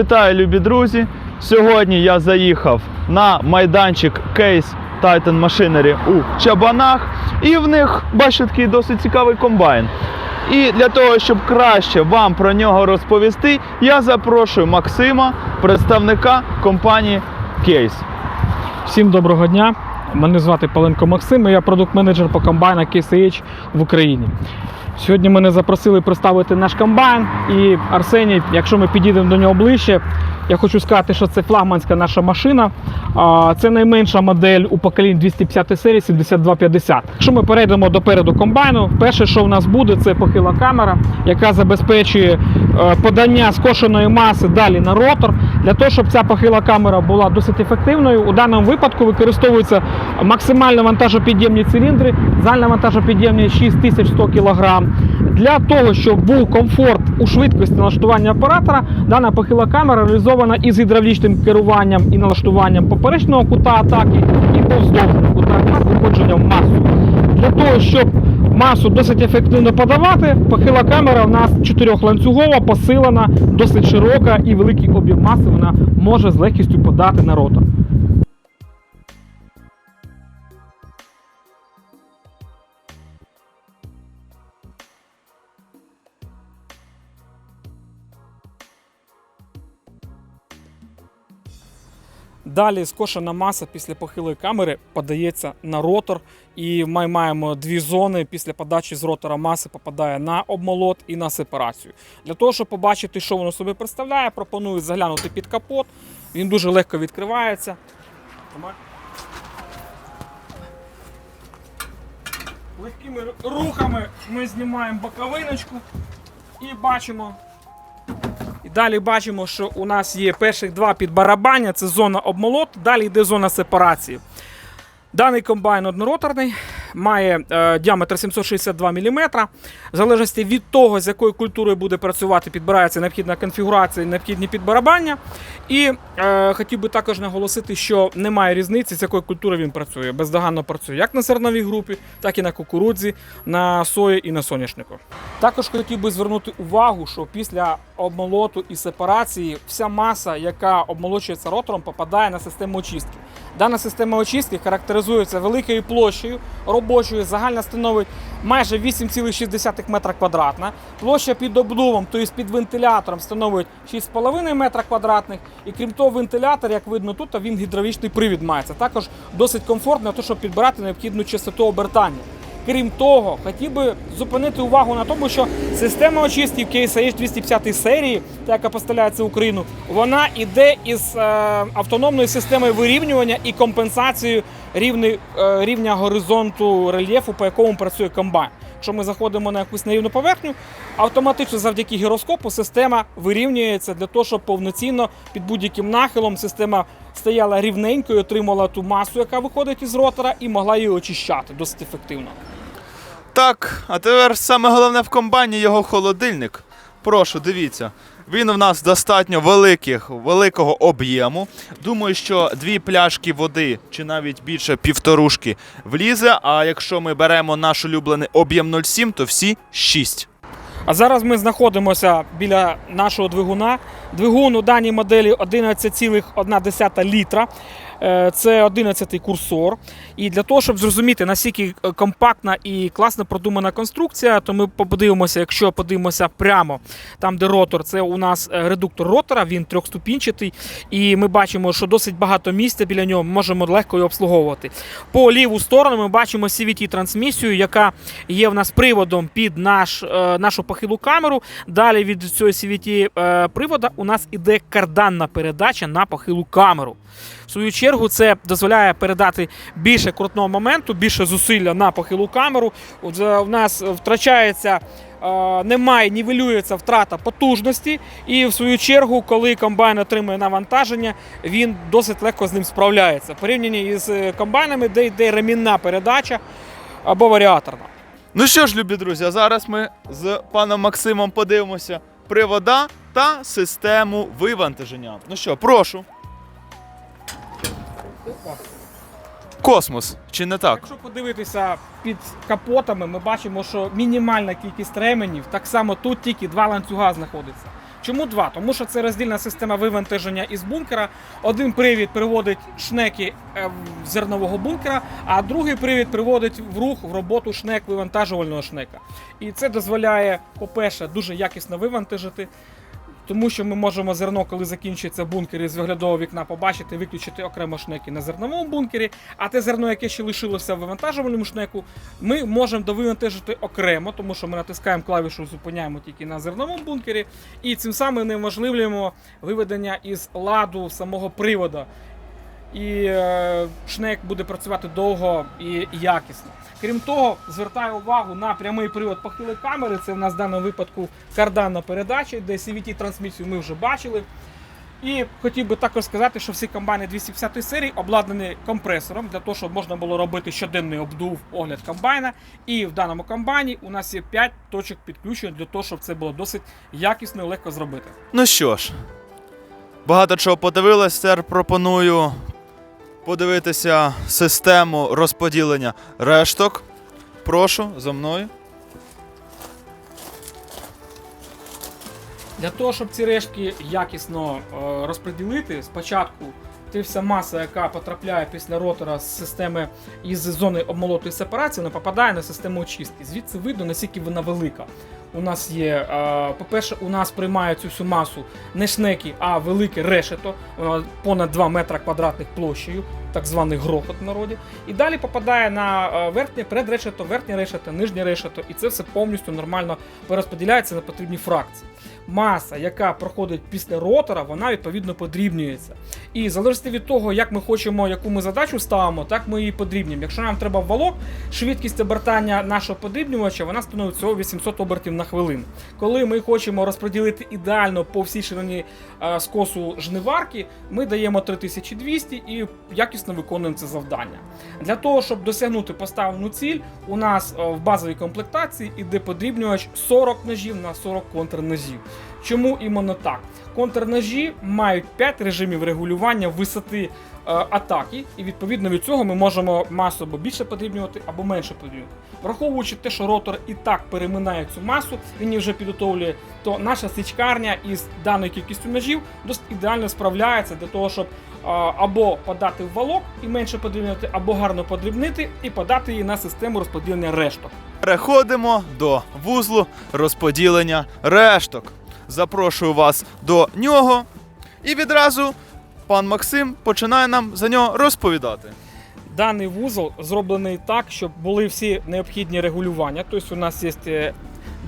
Вітаю, любі друзі! Сьогодні я заїхав на майданчик Case Titan Machinery у Чабанах, і в них, бачите, такий досить цікавий комбайн. І для того, щоб краще вам про нього розповісти, я запрошую Максима, представника компанії Case. Всім доброго дня. Мене звати Паленко Максим, і я продукт-менеджер по комбайнах KCH в Україні. Сьогодні мене запросили представити наш комбайн. І Арсеній, якщо ми підійдемо до нього ближче, я хочу сказати, що це флагманська наша машина. Це найменша модель у поколінні 250 серії 7250. Якщо ми перейдемо до переду комбайну, перше, що в нас буде, це похила камера, яка забезпечує е, подання скошеної маси далі на ротор. Для того, щоб ця похила камера була досить ефективною, у даному випадку використовуються максимально вантажопідємні циліндри, загальна вантажопідємність 6100 кг. Для того, щоб був комфорт у швидкості налаштування оператора, дана похила камера реалізована із гідравлічним керуванням і налаштуванням поперечного кута атаки і повздовжного кута атаки в масу. Для того, щоб масу досить ефективно подавати, похила камера у нас чотирьохланцюгова, посилена, досить широка і великий об'єм маси вона може з легкістю подати на ротор. Далі скошена маса після похилої камери подається на ротор, і ми маємо дві зони. Після подачі з ротора маси попадає на обмолот і на сепарацію. Для того, щоб побачити, що воно собі представляє, пропоную заглянути під капот. Він дуже легко відкривається. Легкими рухами ми знімаємо боковиночку і бачимо далі бачимо, що у нас є перших два підбарабання, це зона обмолот, далі йде зона сепарації. Даний комбайн однороторний, має е, діаметр 762 мм. В залежності від того, з якою культурою буде працювати, підбирається необхідна конфігурація, необхідні підбарабання. І е, хотів би також наголосити, що немає різниці, з якою культурою він працює. Бездоганно працює як на зерновій групі, так і на кукурудзі, на сої і на соняшнику. Також хотів би звернути увагу, що після обмолоту і сепарації вся маса, яка обмолочується ротором, попадає на систему очистки. Дана система очистки характеризується великою площею робочою, загальна становить майже 8,6 метра квадратна. Площа під обдувом, тобто під вентилятором, становить 6,5 метра квадратних. І крім того, вентилятор, як видно тут, він гідравлічний привід мається. Також досить комфортно, щоб підбирати необхідну частоту обертання. Крім того, хотів би зупинити увагу на тому, що система очистки KSH Case AH 250 серії, та яка поставляється в Україну, вона йде із е, автономною системою вирівнювання і компенсацією е, рівня горизонту рельєфу, по якому працює комбайн. Якщо ми заходимо на якусь нерівну поверхню, автоматично завдяки гіроскопу система вирівнюється для того, щоб повноцінно під будь-яким нахилом система стояла рівненько і отримала ту масу, яка виходить із ротора, і могла її очищати досить ефективно. Так, а тепер саме головне в комбайні його холодильник. Прошу, дивіться. Він у нас достатньо великих, великого об'єму. Думаю, що дві пляшки води чи навіть більше півторушки влізе. А якщо ми беремо наш улюблений об'єм 0,7, то всі 6. А зараз ми знаходимося біля нашого двигуна. Двигун у даній моделі 11,1 літра. Е, Це 11-й курсор. І для того, щоб зрозуміти, наскільки е, компактна і класно продумана конструкція, то ми подивимося, якщо подивимося прямо там, де ротор, це у нас е, редуктор ротора, він трьохступінчатий. І ми бачимо, що досить багато місця біля нього можемо легко його обслуговувати. По ліву сторону ми бачимо CVT-трансмісію, яка є в нас приводом під наш, нашу похилу камеру. Далі від цього CVT е, привода у нас іде карданна передача на похилу камеру. В свою чергу, це дозволяє передати більше крутного моменту, більше зусилля на похилу камеру. От, е, нас втрачається. е, Немає, нівелюється втрата потужності, і в свою чергу, коли комбайн отримує навантаження, він досить легко з ним справляється. Порівняно із е, комбайнами, де йде ремінна передача або варіаторна. Ну що ж, любі друзі, зараз ми з паном Максимом подивимося привода та систему вивантаження. Ну що, прошу. Космос, чи не так? Якщо подивитися під капотами, ми бачимо, що мінімальна кількість ременів, так само тут тільки два ланцюга знаходиться. Чому два? Тому що це роздільна система вивантаження із бункера. Один привід приводить шнеки е, зернового бункера, а другий привід приводить в рух в роботу шнек вивантажувального шнека. І це дозволяє, по-перше, дуже якісно вивантажити. Тому що ми можемо зерно, коли закінчується бункер із виглядового вікна, побачити, виключити окремо шнеки на зерновому бункері, а те зерно, яке ще лишилося в вивантажувальному шнеку, ми можемо довивантажити окремо, тому що ми натискаємо клавішу, зупиняємо тільки на зерновому бункері, і цим самим неможливлюємо виведення із ладу самого привода. І е, шнек буде працювати довго і якісно. Крім того, звертаю увагу на прямий привод похилої камери. Це в нас в даному випадку карданна передача, де CVT трансмісію ми вже бачили. І хотів би також сказати, що всі комбайни 250 серії обладнані компресором для того, щоб можна було робити щоденний обдув, огляд комбайна. І в даному комбайні у нас є 5 точок підключення для того, щоб це було досить якісно і легко зробити. Ну що ж, багато чого подивилось, пропоную подивитися систему розподілення решток. Прошу за мною. Для того, щоб ці рештки якісно е, розподілити, спочатку ти вся маса, яка потрапляє після ротора з системи із зони обмолоту і сепарації, вона попадає на систему очистки. Звідси видно, наскільки вона велика. У нас є, е, по-перше, у нас приймають цю всю масу не шнеки, а велике решето, воно понад 2 метра квадратних площею, так званий грохот в народі. І далі попадає на е, верхнє предрешето, верхнє решето, нижнє решето, і це все повністю нормально перерозподіляється на потрібні фракції. Маса, яка проходить після ротора, вона відповідно подрібнюється. І в від того, як ми хочемо, яку ми задачу ставимо, так ми її подрібнюємо. Якщо нам треба валок, швидкість обертання нашого подрібнювача вона становить всього 800 обертів хвилину. Коли ми хочемо розподілити ідеально по всій ширині е, скосу жниварки, ми даємо 3200 і якісно виконуємо це завдання. Для того, щоб досягнути поставлену ціль, у нас е, в базовій комплектації іде подрібнювач 40 ножів на 40 контрножів. Чому іменно так? Контрножі мають 5 режимів регулювання висоти атаки, і відповідно від цього ми можемо масу або більше подрібнювати, або менше подрібнювати. Враховуючи те, що ротор і так переминає цю масу, він її вже підготовлює, то наша січкарня із даною кількістю ножів досить ідеально справляється для того, щоб е, або подати в валок і менше подрібнювати, або гарно подрібнити і подати її на систему розподілення решток. Переходимо до вузлу розподілення решток. Запрошую вас до нього. І відразу пан Максим починає нам за нього розповідати. Даний вузол зроблений так, щоб були всі необхідні регулювання. Тобто у нас є е,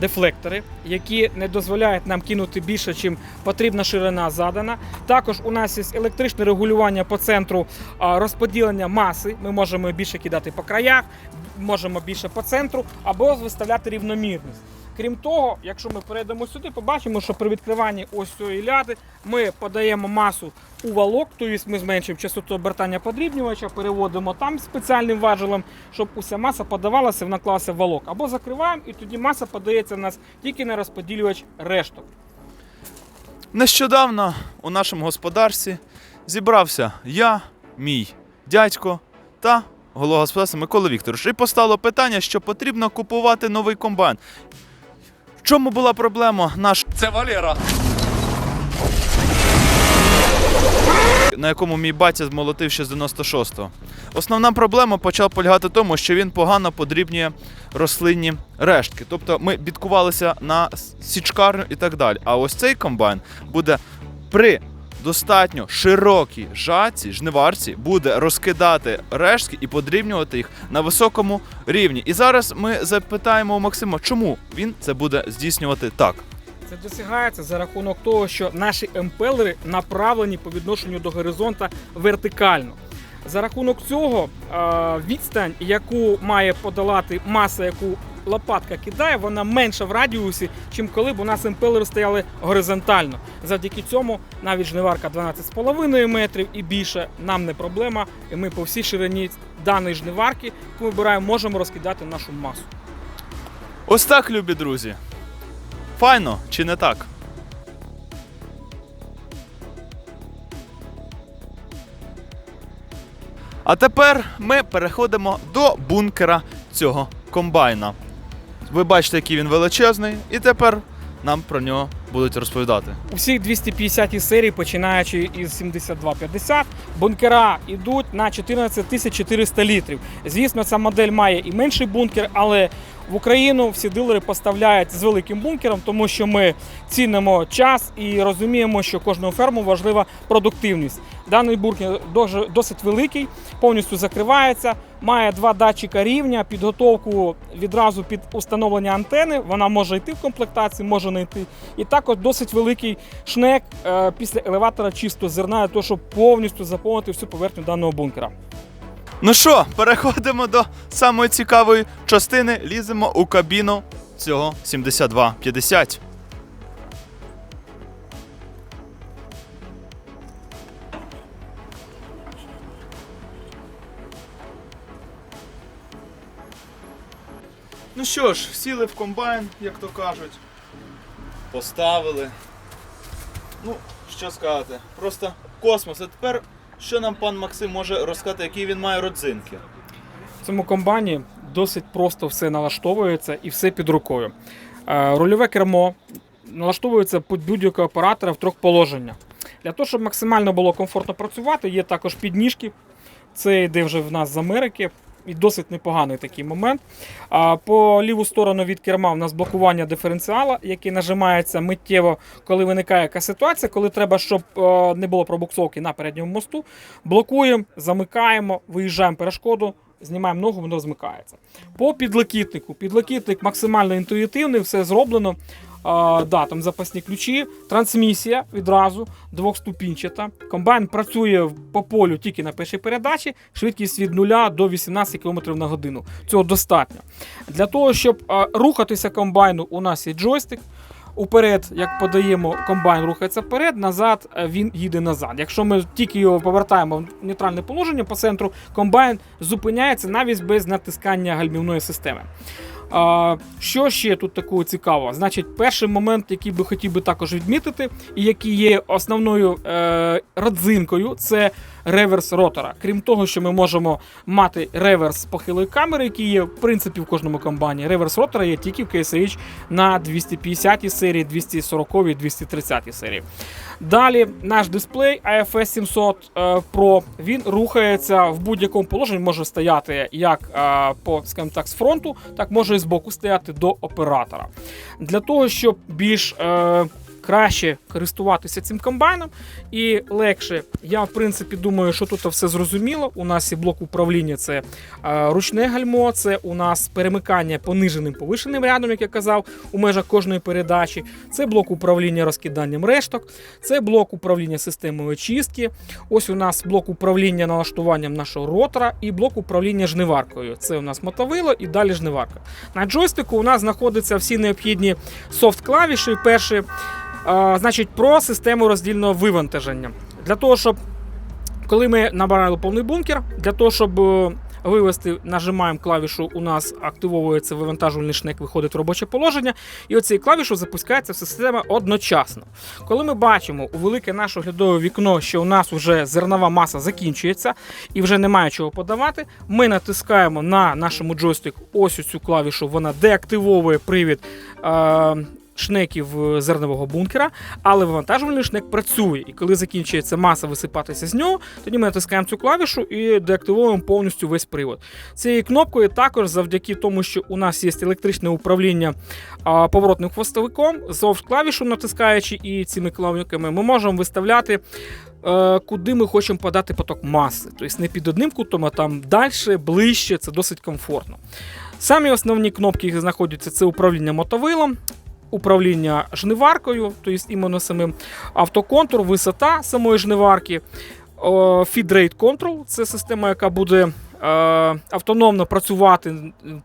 дефлектори, які не дозволяють нам кинути більше, чим потрібна ширина задана. Також у нас є електричне регулювання по центру розподілення маси. Ми можемо більше кидати по краях, можемо більше по центру, або виставляти рівномірність. Крім того, якщо ми перейдемо сюди, побачимо, що при відкриванні ось цієї ляди ми подаємо масу у валок, тобто ми зменшуємо частоту обертання подрібнювача, переводимо там спеціальним важелем, щоб уся маса подавалася, в валок. Або закриваємо, і тоді маса подається у нас тільки на розподілювач решток. Нещодавно у нашому господарстві зібрався я, мій дядько та голова господарства Микола Вікторович. І постало питання, що потрібно купувати новий комбайн. В чому була проблема? Наш Це Валера. на якому мій батя змолотив ще з 96-го. Основна проблема почала полягати в тому, що він погано подрібнює рослинні рештки. Тобто ми бідкувалися на січкарню і так далі. А ось цей комбайн буде при достатньо широкій жатці, жниварці, буде розкидати рештки і подрібнювати їх на високому рівні. І зараз ми запитаємо у Максима, чому він це буде здійснювати так. Це досягається за рахунок того, що наші емпелери направлені по відношенню до горизонта вертикально. За рахунок цього відстань, яку має подолати маса, яку лопатка кидає, вона менша в радіусі, чим коли б у нас емпелери стояли горизонтально. Завдяки цьому навіть жниварка 12,5 метрів і більше нам не проблема. І ми по всій ширині даної жниварки, яку вибираємо, можемо розкидати нашу масу. Ось так, любі друзі. Файно чи не так? А тепер ми переходимо до бункера цього комбайна. Ви бачите, який він величезний, і тепер нам про нього будуть розповідати. У всіх 250 серії, починаючи із 7250, бункера йдуть на 14 400 літрів. Звісно, ця модель має і менший бункер, але в Україну всі дилери поставляють з великим бункером, тому що ми цінимо час і розуміємо, що кожного ферму важлива продуктивність. Даний бункер досить великий, повністю закривається. Має два датчика рівня, підготовку відразу під установлення антени. Вона може йти в комплектації, може не йти. І також досить великий шнек е, після елеватора чисто зерна, для того, щоб повністю заповнити всю поверхню даного бункера. Ну що, переходимо до самої цікавої частини. Ліземо у кабіну цього 7250. Ну що ж, сіли в комбайн, як то кажуть. Поставили. Ну, що сказати, просто космос. А тепер що нам пан Максим може розказати, які він має родзинки? В цьому комбайні досить просто все налаштовується і все під рукою. Е, Рульове кермо налаштовується під будь-якого оператора в трьох положеннях. Для того, щоб максимально було комфортно працювати, є також підніжки. Це йде вже в нас з Америки. І досить непоганий такий момент. А по ліву сторону від керма в нас блокування диференціала, який нажимається миттєво, коли виникає яка ситуація, коли треба, щоб е, не було пробуксовки на передньому мосту. Блокуємо, замикаємо, виїжджаємо перешкоду, знімаємо ногу, воно змикається. По підлокітнику. Підлокітник максимально інтуїтивний, все зроблено. Да, там запасні ключі, трансмісія відразу двохступінчата. Комбайн працює по полю тільки на першій передачі, швидкість від 0 до 18 км на годину. Цього достатньо. Для того, щоб рухатися комбайну, у нас є джойстик. Уперед, як подаємо, комбайн рухається вперед, назад він їде назад. Якщо ми тільки його повертаємо в нейтральне положення по центру, комбайн зупиняється навіть без натискання гальмівної системи. А, що ще тут такого цікавого? Значить, перший момент, який би хотів би також відмітити, і який є основною е, родзинкою, це реверс ротора. Крім того, що ми можемо мати реверс похилої камери, який є в принципі в кожному комбайні. Реверс ротора є тільки в KSH на 250 серії, 240 230 серії. Далі наш дисплей IFS 700 е, Pro він рухається в будь-якому положенні, може стояти як е, по скажімо так, з фронту, так може і з боку стояти до оператора. Для того, щоб більш е, краще користуватися цим комбайном і легше, я в принципі думаю, що тут все зрозуміло. У нас є блок управління, це е, ручне гальмо, це у нас перемикання пониженим повишеним рядом, як я казав, у межах кожної передачі. Це блок управління розкиданням решток, це блок управління системою очистки. Ось у нас блок управління налаштуванням нашого ротора і блок управління жниваркою. Це у нас мотовило і далі жниварка. На джойстику у нас знаходяться всі необхідні софт-клавіші. Перші, а, значить, про систему роздільного вивантаження. Для того, щоб коли ми набирали повний бункер, для того, щоб е, вивести, нажимаємо клавішу, у нас активовується вивантажувальний шнек, виходить в робоче положення, і оцією клавішою запускається система одночасно. Коли ми бачимо у велике наше оглядове вікно, що у нас вже зернова маса закінчується і вже немає чого подавати, ми натискаємо на нашому джойстику ось цю клавішу, вона деактивовує привід. Е- Шнеків е, зернового бункера, але вивантажувальний шнек працює. І коли закінчується маса висипатися з нього, тоді ми натискаємо цю клавішу і деактивуємо повністю весь привод. Цією кнопкою також завдяки тому, що у нас є електричне управління поворотним хвостовиком, зовж клавішу натискаючи і цими клавіками, ми можемо виставляти. е, Куди ми хочемо подати поток маси. Тобто не під одним кутом, а там далі, ближче, це досить комфортно. Самі основні кнопки, знаходяться, це управління мотовилом, управління жниваркою, тобто іменно самим автоконтур, висота самої жниварки, Feed Rate Control це система, яка буде е, автономно працювати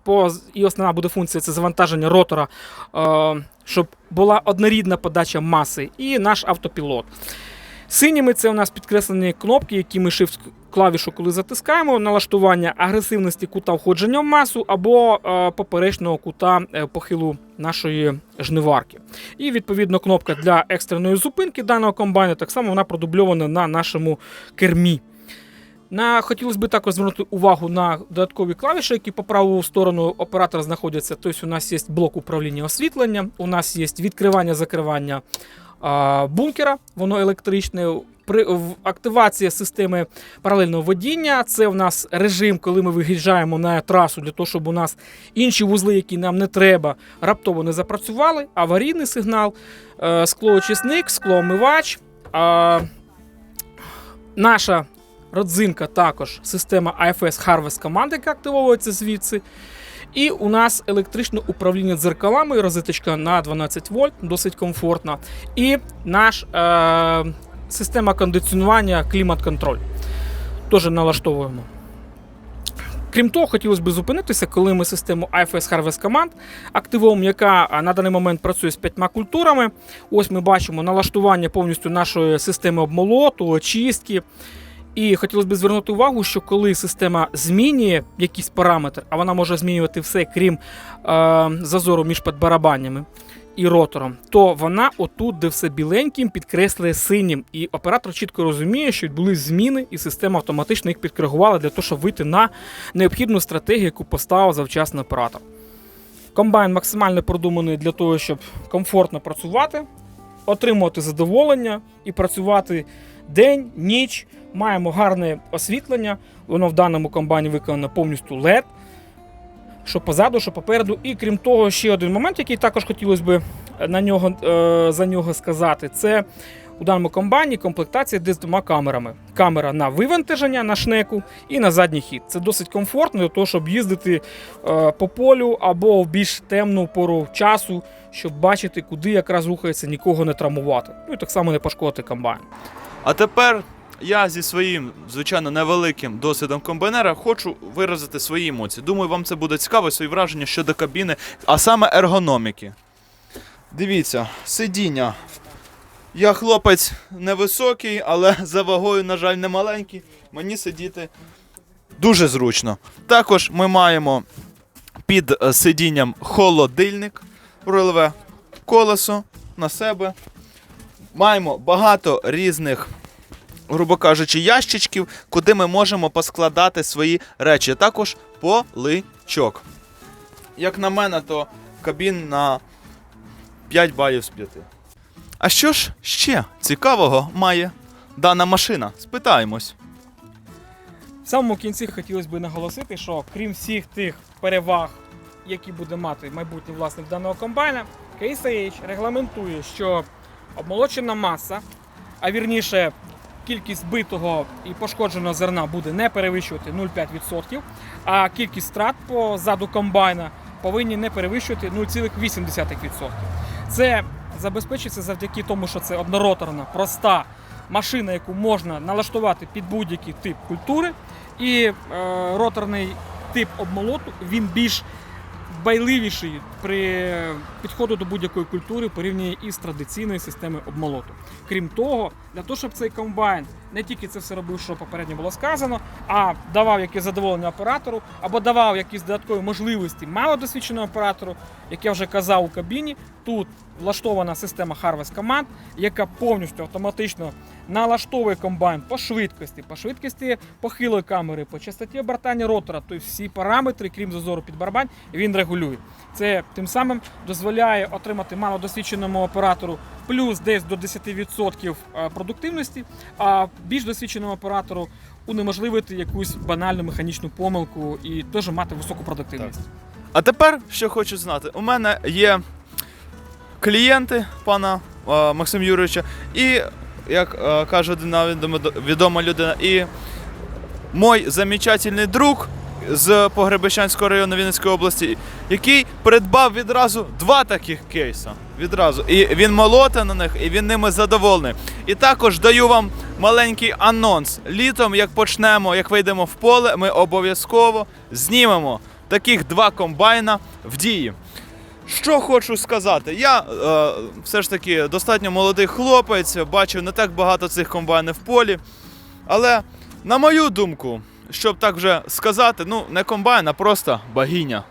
по, і основна буде функція це завантаження ротора, е, щоб була однорідна подача маси, і наш автопілот. Синіми це у нас підкреслені кнопки, які ми shift клавішу, коли затискаємо, налаштування агресивності кута входження в масу або е, поперечного кута е, похилу нашої жниварки. І відповідно кнопка для екстреної зупинки даного комбайну, так само вона продубльована на нашому кермі. На хотілося б також звернути увагу на додаткові клавіші, які по праву сторону оператора знаходяться. Тобто у нас є блок управління освітлення, у нас є відкривання закривання бункера, воно електричне. При в активації системи паралельного водіння, це в нас режим, коли ми виїжджаємо на трасу для того, щоб у нас інші вузли, які нам не треба, раптово не запрацювали. Аварійний сигнал, е, склоочисник, склоомивач. Наша родзинка також система IFS Harvest команди, яка активовується звідси. І у нас електричне управління дзеркалами, розеточка на 12 вольт, досить комфортна. І наш е, система кондиціонування, клімат-контроль. Теж налаштовуємо. Крім того, хотілося б зупинитися, коли ми систему IFS Harvest Command активуємо, яка на даний момент працює з п'ятьма культурами. Ось ми бачимо налаштування повністю нашої системи обмолоту, очистки. І хотілося б звернути увагу, що коли система змінює якийсь параметр, а вона може змінювати все, крім е, зазору між підбарабаннями і ротором, то вона отут, де все біленьким, підкреслює синім. І оператор чітко розуміє, що були зміни, і система автоматично їх підкоригувала для того, щоб вийти на необхідну стратегію, яку поставив завчасно оператор. Комбайн максимально продуманий для того, щоб комфортно працювати, отримувати задоволення і працювати день, ніч. Маємо гарне освітлення. Воно в даному комбайні виконано повністю LED. Що позаду, що попереду. І крім того, ще один момент, який також хотілося б на нього, е, за нього сказати, це у даному комбайні комплектація йде з двома камерами. Камера на вивантаження на шнеку і на задній хід. Це досить комфортно для того, щоб їздити е, по полю або в більш темну пору часу, щоб бачити, куди якраз рухається, нікого не травмувати. Ну і так само не пошкодити комбайн. А тепер я зі своїм, звичайно, невеликим досвідом комбайнера хочу виразити свої емоції. Думаю, вам це буде цікаво, свої враження щодо кабіни, а саме ергономіки. Дивіться, сидіння. Я хлопець невисокий, але за вагою, на жаль, не маленький. Мені сидіти дуже зручно. Також ми маємо під е, сидінням холодильник, рульове колесо на себе. Маємо багато різних, грубо кажучи, ящичків, куди ми можемо поскладати свої речі. Також поличок. Як на мене, то кабін на 5 балів з 5. А що ж ще цікавого має дана машина? Спитаємось. В самому кінці хотілося б наголосити, що крім всіх тих переваг, які буде мати майбутній власник даного комбайна, KSH регламентує, що обмолочена маса, а вірніше кількість битого і пошкодженого зерна буде не перевищувати 0,5%, а кількість страт по заду комбайна повинні не перевищувати 0,8%. Це забезпечується завдяки тому, що це однороторна, проста машина, яку можна налаштувати під будь-який тип культури. І е, роторний тип обмолоту він більш байливіший при підходу до будь-якої культури порівняно із традиційною системою обмолоту. Крім того, для того, щоб цей комбайн не тільки це все робив, що попередньо було сказано, а давав якесь задоволення оператору, або давав якісь додаткові можливості малодосвідченому оператору, як я вже казав у кабіні, тут влаштована система Harvest Command, яка повністю автоматично налаштовує комбайн по швидкості, по швидкості похилої камери, по частоті обертання ротора, тобто всі параметри, крім зазору під барабань, він регулює. Це тим самим дозволяє отримати малодосвідченому оператору плюс десь до 10% продуктивності, а більш досвідченому оператору унеможливити якусь банальну механічну помилку і теж мати високу продуктивність. А тепер що хочу знати. У мене є клієнти пана е, Максима Юрійовича, і, як е, каже одна відома людина, і мой замечательний друг з Погребищанського району Вінницької області, який придбав відразу два таких кейса. Відразу. І він молоте на них, і він ними задоволений. І також даю вам маленький анонс. Літом, як почнемо, як вийдемо в поле, ми обов'язково знімемо таких два комбайна в дії. Що хочу сказати, я е, все ж таки достатньо молодий хлопець, бачив не так багато цих комбайнів в полі. Але, на мою думку, щоб так вже сказати, ну не комбайн, а просто богиня.